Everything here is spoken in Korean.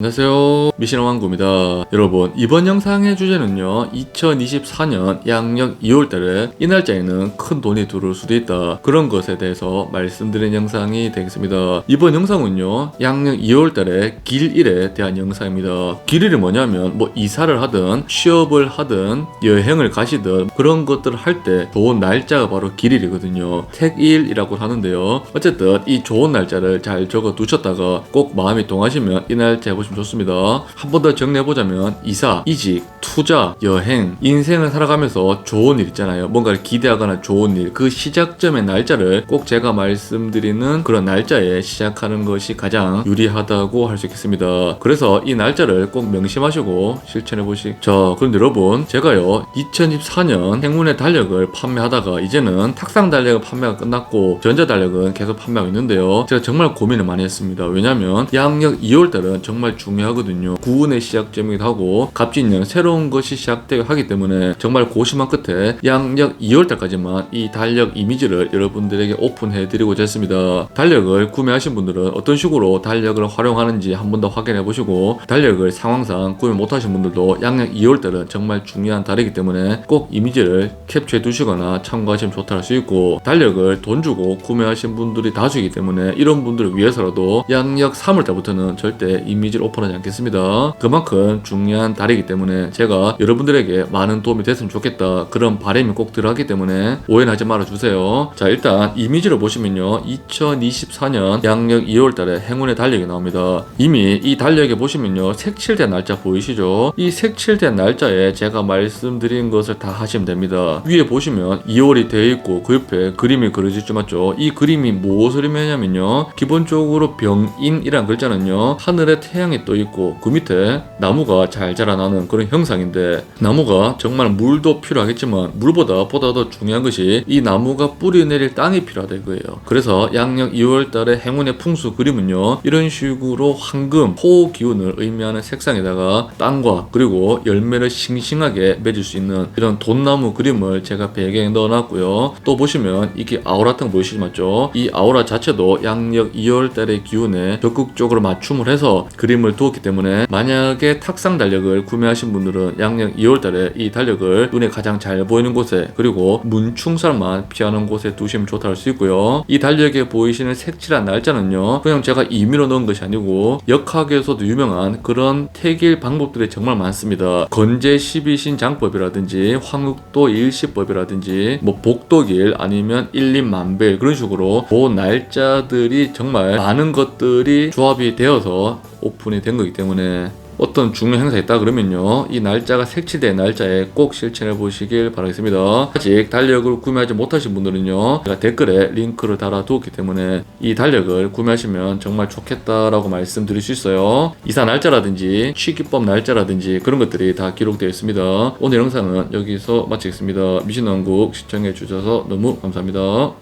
안녕하세요. 미신왕구입니다. 여러분 이번 영상의 주제는요 2024년 양력 2월달에 이 날짜에는 큰 돈이 들어올 수도 있다. 그런 것에 대해서 말씀드린 영상이 되겠습니다. 이번 영상은요 양력 2월달에 길일에 대한 영상입니다. 길일이 뭐냐면 뭐 이사를 하든 취업을 하든 여행을 가시든 그런 것들을 할 때 좋은 날짜가 바로 길일이거든요. 택일이라고 하는데요. 어쨌든 이 좋은 날짜를 잘 적어 두셨다가 꼭 마음이 동하시면 이 날짜 해보시면 좋습니다. 한 번 더 정리해보자면 이사, 이직, 투자, 여행, 인생을 살아가면서 좋은 일 있잖아요. 뭔가를 기대하거나 좋은 일, 그 시작점의 날짜를 꼭 제가 말씀드리는 그런 날짜에 시작하는 것이 가장 유리하다고 할 수 있겠습니다. 그래서 이 날짜를 꼭 명심하시고 실천해보시. 자, 그런데 여러분, 제가요, 2014년 행운의 달력을 판매하다가 이제는 탁상 달력은 판매가 끝났고 전자 달력은 계속 판매하고 있는데요. 제가 정말 고민을 많이 했습니다. 왜냐면 양력 2월달은 정말 중요하거든요. 구운의 시작점이기도 하고 갑진년 새로운 것이 시작되고 하기 때문에 정말 고심한 끝에 양력 2월달까지만 이 달력 이미지를 여러분들에게 오픈해드리고자 했습니다. 달력을 구매하신 분들은 어떤 식으로 달력을 활용하는지 한 번 더 확인해 보시고 달력을 상황상 구매 못하신 분들도 양력 2월달은 정말 중요한 달이기 때문에 꼭 이미지를 캡처해 두시거나 참고하시면 좋다 할 수 있고 달력을 돈 주고 구매하신 분들이 다수이기 때문에 이런 분들을 위해서라도 양력 3월달부터는 절대 이미지를 오픈하지 않겠습니다. 그만큼 중요한 달이기 때문에 제가 여러분들에게 많은 도움이 됐으면 좋겠다 그런 바람이 꼭 들어가기 때문에 오해는 하지 말아주세요. 자 일단 이미지를 보시면요 2024년 양력 2월달에 행운의 달력이 나옵니다. 이미 이 달력에 보시면요 색칠된 날짜 보이시죠? 이 색칠된 날짜에 제가 말씀드린 것을 다 하시면 됩니다. 위에 보시면 2월이 되어 있고 그 옆에 그림이 그려져 있죠 맞죠? 이 그림이 무엇을 의미하냐면요 기본적으로 병인이란 글자는요 하늘에 태양이 떠 있고 그 밑에 나무가 잘 자라나는 그런 형상인데 나무가 정말 물도 필요하겠지만 물보다 보다 더 중요한 것이 이 나무가 뿌리 내릴 땅이 필요하다 이거예요. 그래서 양력 2월 달에 행운의 풍수 그림은요 이런 식으로 황금 호우 기운을 의미하는 색상에다가 땅과 그리고 열매를 싱싱하게 맺을 수 있는 이런 돈나무 그림을 제가 배경에 넣어놨고요. 또 보시면 이게 아우라탕 보이시죠 맞죠? 이 아우라 자체도 양력 2월 달의 기운에 적극적으로 맞춤을 해서 그림을 두었기 때문에 만약에 탁상 달력을 구매하신 분들은 양력 2월 달에 이 달력을 눈에 가장 잘 보이는 곳에 그리고 문충살만 피하는 곳에 두시면 좋다 할 수 있고요. 이 달력에 보이시는 색칠한 날짜는요. 그냥 제가 임의로 넣은 것이 아니고 역학에서도 유명한 그런 태길 방법들이 정말 많습니다. 건제 12신 장법이라든지 황흑도 일시법이라든지 뭐 복독일 아니면 일림만별 그런 식으로 그 날짜들이 정말 많은 것들이 조합이 되어서 오픈이 된 거기 때문에 어떤 중요한 행사 있다 그러면요 이 날짜가 색칠된 날짜에 꼭 실천해 보시길 바라겠습니다. 아직 달력을 구매하지 못하신 분들은요 제가 댓글에 링크를 달아 두었기 때문에 이 달력을 구매하시면 정말 좋겠다라고 말씀드릴 수 있어요. 이사 날짜라든지 취기법 날짜라든지 그런 것들이 다 기록되어 있습니다. 오늘 영상은 여기서 마치겠습니다. 미신왕국 시청해 주셔서 너무 감사합니다